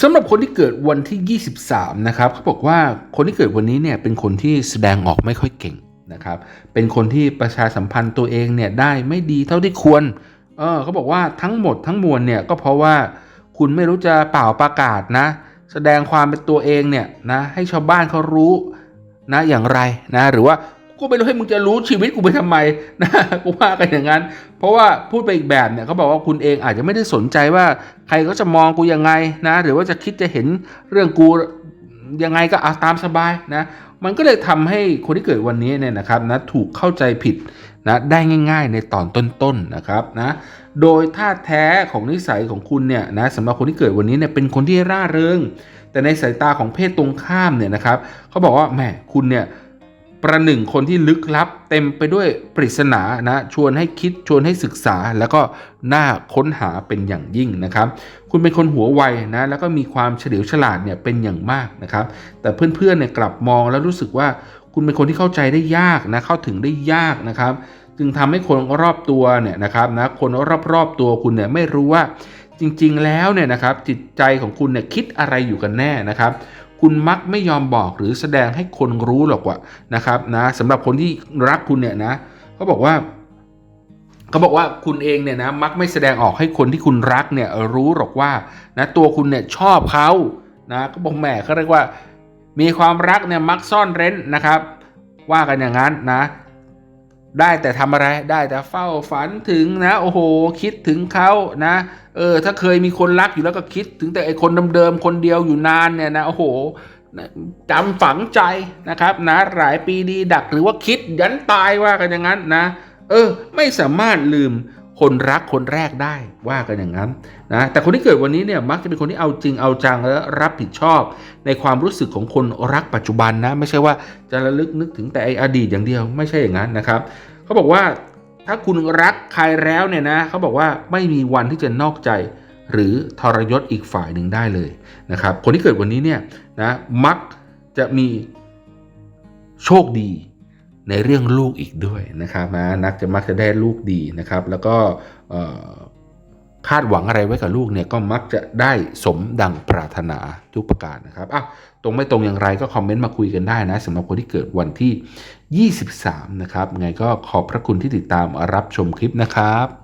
สำหรับคนที่เกิดวันที่ 23 นะครับเขาบอกว่าคนที่เกิดวันนี้เนี่ยเป็นคนที่แสดงออกไม่ค่อยเก่งนะครับ เป็นคนที่ประชาสัมพันธ์ตัวเองเนี่ยได้ไม่ดีเท่าที่ควร เออเขาบอกว่าทั้งหมดทั้งมวลเนี่ยก็เพราะว่าคุณไม่รู้จะเป่าประกาศนะ แสดงความเป็นตัวเองเนี่ยนะให้ชาวบ้านเขารู้นะอย่างไรนะหรือว่า กูไม่รู้ให้มึงจะรู้ชีวิตกูไปทำไมนะกูว่ากันอย่างนั้น เพราะว่าพูดไปอีกแบบเนี่ยเขาบอกว่าคุณเองอาจจะไม่ได้สนใจว่าใครก็จะมองกูยังไงนะ หรือว่าจะคิดจะเห็นเรื่องกูยังไงก็เอาตามสบายนะ มันก็เลยทำให้คนที่เกิดวันนี้เนี่ยนะครับนะถูกเข้าใจผิดนะได้ง่ายๆในตอนต้นๆนะครับนะโดยท่าแท้ของนิสัยของคุณเนี่ยนะสำหรับคนที่เกิดวันนี้เนี่ยเป็นคนที่ร่าเริง แต่ในสายตาของเพศตรงข้ามเนี่ยนะครับเขาบอกว่าแหมคุณเนี่ย ประหนึ่งคนที่ลึกลับ เต็มไปด้วยปริศนานะชวนให้คิดชวนให้ศึกษา แล้วก็น่าค้นหาเป็นอย่างยิ่งนะครับ คุณเป็นคนหัวไวนะแล้วก็มีความเฉลียวฉลาดเนี่ยเป็นอย่างมากนะครับ แต่เพื่อนๆเนี่ยกลับมองแล้วรู้สึกว่าคุณเป็นคนที่เข้าใจได้ยากนะเข้าถึงได้ยากนะครับ จึงทำให้คนรอบตัวเนี่ยนะครับนะคนรอบๆตัวคุณเนี่ยไม่รู้ว่าจริงๆแล้วเนี่ยนะครับจิตใจของคุณเนี่ยคิดอะไรอยู่กันแน่นะครับ คุณมักไม่ยอมบอกหรือแสดงให้คนรู้หรอกว่านะครับนะสำหรับคนที่รักคุณเนี่ยนะเขาบอกว่าเขาบอกว่าคุณเองเนี่ยนะมักไม่แสดงออกให้คนที่คุณรักเนี่ยรู้หรอกว่านะตัวคุณเนี่ยชอบเขานะก็บอกแหมเขาเรียกว่า มีความรักเนี่ยมักซ่อนเร้นนะครับ ว่ากันอย่างนั้นนะ ได้แต่ทำอะไรได้แต่เฝ้าฝันถึงนะ โอ้โห คิดถึงเขานะ เออ ถ้าเคยมีคนรักอยู่แล้วก็คิดถึงแต่ไอคนเดิมๆคนเดียวอยู่นานเนี่ยนะโอ้โหจำฝังใจนะครับนะหลายปีดีดักหรือว่าคิดยันตายว่ากันอย่างนั้นนะ เออ ไม่สามารถลืม คนรักคนแรกได้ว่ากันอย่างนั้นนะแต่คนที่เกิดวันนี้เนี่ยมักจะเป็นคนที่เอาจริงเอาจังและรับผิดชอบ ในความรู้สึกของคนรักปัจจุบันนะไม่ใช่ว่าจะระลึกนึกถึงแต่ไออดีตอย่างเดียวไม่ใช่อย่างนั้นนะครับเขาบอกว่าถ้าคุณรักใครแล้วเนี่ยนะเขาบอกว่าไม่มีวันที่จะนอกใจ หรือทรยศอีกฝ่ายหนึ่งได้เลยนะครับคนที่เกิดวันนี้เนี่ยนะมักจะมีโชคดี ในเรื่องลูกอีกด้วยนะครับนะนักจะมักจะได้ลูกดีนะครับ แล้วก็คาดหวังอะไรไว้กับลูกเนี่ยก็มักจะได้สมดังปรารถนาทุกประการนะครับอะตรงไม่ตรงอย่างไรก็คอมเมนต์มาคุยกันได้นะสำหรับคนที่เกิดวันที่ 23 นะครับไงก็ขอบพระคุณที่ติดตามรับชมคลิปนะครับ